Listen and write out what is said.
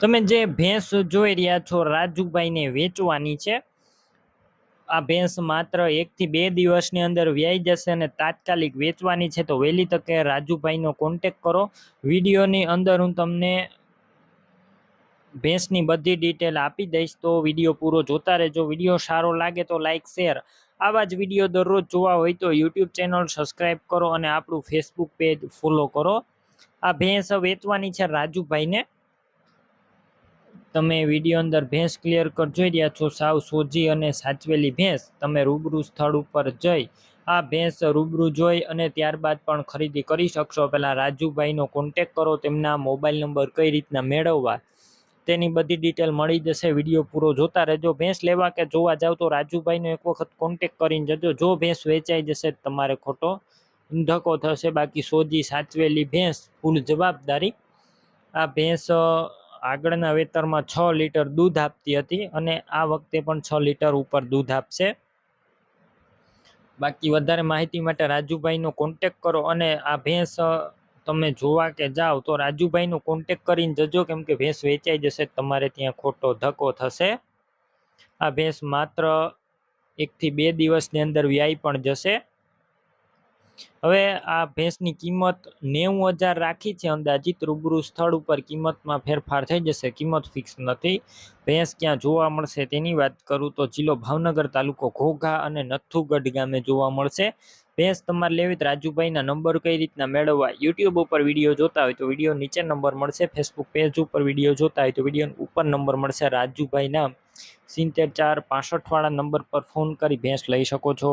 તમે જે ભેંસ જોઈ રહ્યા છો રાજુભાઈને વેચવાની છે, આ ભેંસ માત્ર એકથી બે દિવસની અંદર વ્યાઈ જશે અને તાત્કાલિક વેચવાની છે. તો વહેલી તકે રાજુભાઈનો કોન્ટેક કરો. વિડીયોની અંદર હું તમને ભેંસની બધી ડિટેલ આપી દઈશ. તો વીડિયો પૂરો જોતા રહેજો. વીડિયો સારો લાગે તો લાઇક શેર આવા જ વીડિયો દરરોજ જોવા હોય તો યુટ્યુબ ચેનલ સબસ્ક્રાઈબ કરો અને આપણું ફેસબુક પેજ ફોલો કરો. આ ભેંસ વેચવાની છે રાજુભાઈને. તમે વીડિયો અંદર ભેંસ ક્લિયર કટ જોઈ રહ્યા છો, સાવ સોજી અને સાચવેલી ભેંસ. તમે રૂબરૂ સ્થળ ઉપર જઈ આ ભેંસ રૂબરૂ જોઈ અને ત્યારબાદ પણ ખરીદી કરી શકશો. પહેલાં રાજુભાઈનો કોન્ટેક કરો, તેમના મોબાઈલ નંબર કઈ રીતના મેળવવા તેની બધી ડિટેલ મળી જશે. વીડિયો પૂરો જોતા રહેજો. ભેંસ લેવા કે જોવા જાવ તો રાજુભાઈનો એક વખત કોન્ટેક કરીને જજો. જો ભેંસ વેચાઈ જશે તમારે ખોટો ધક્કો થશે. બાકી સોજી સાચવેલી ભેંસ ફૂલ જવાબદારી. આ ભેંસ આગળના વેતરમાં છ લીટર દૂધ આપતી હતી અને આ વખતે પણ છ લીટર ઉપર દૂધ આપશે. બાકી વધારે માહિતી માટે રાજુભાઈનો કોન્ટેક કરો અને આ ભેંસ તમે જોવા કે જાઓ તો રાજુભાઈનો કોન્ટેક કરીને જજો કેમ કે ભેંસ વેચાઈ જશે, તમારે ત્યાં ખોટો ધક્કો થશે. આ ભેંસ માત્ર એકથી બે દિવસની અંદર વ્યાઈ પણ જશે. હવે આ ભેંસની કિંમત નેવું હજાર રાખી છે, અંદાજિત રૂબરૂ સ્થળ ઉપર કિંમતમાં ફેરફાર થઈ જશે. કિંમત ફિક્સ નથી. ભેંસ ક્યાં જોવા મળશે તેની વાત કરું તો જિલ્લો ભાવનગર તાલુકો ઘોઘા અને નથુગઢ ગામે જોવા મળશે. ભેંસ તમારે લેવી તો રાજુભાઈના નંબર કઈ રીતના મેળવવા? યુટ્યુબ ઉપર વીડિયો જોતા હોય તો વીડિયો નીચે નંબર મળશે. ફેસબુક પેજ ઉપર વીડિયો જોતા હોય તો વીડિયો ઉપર નંબર મળશે. રાજુભાઈના સિત્તેર ચાર પાસઠવાળા નંબર પર ફોન કરી ભેંસ લઈ શકો છો.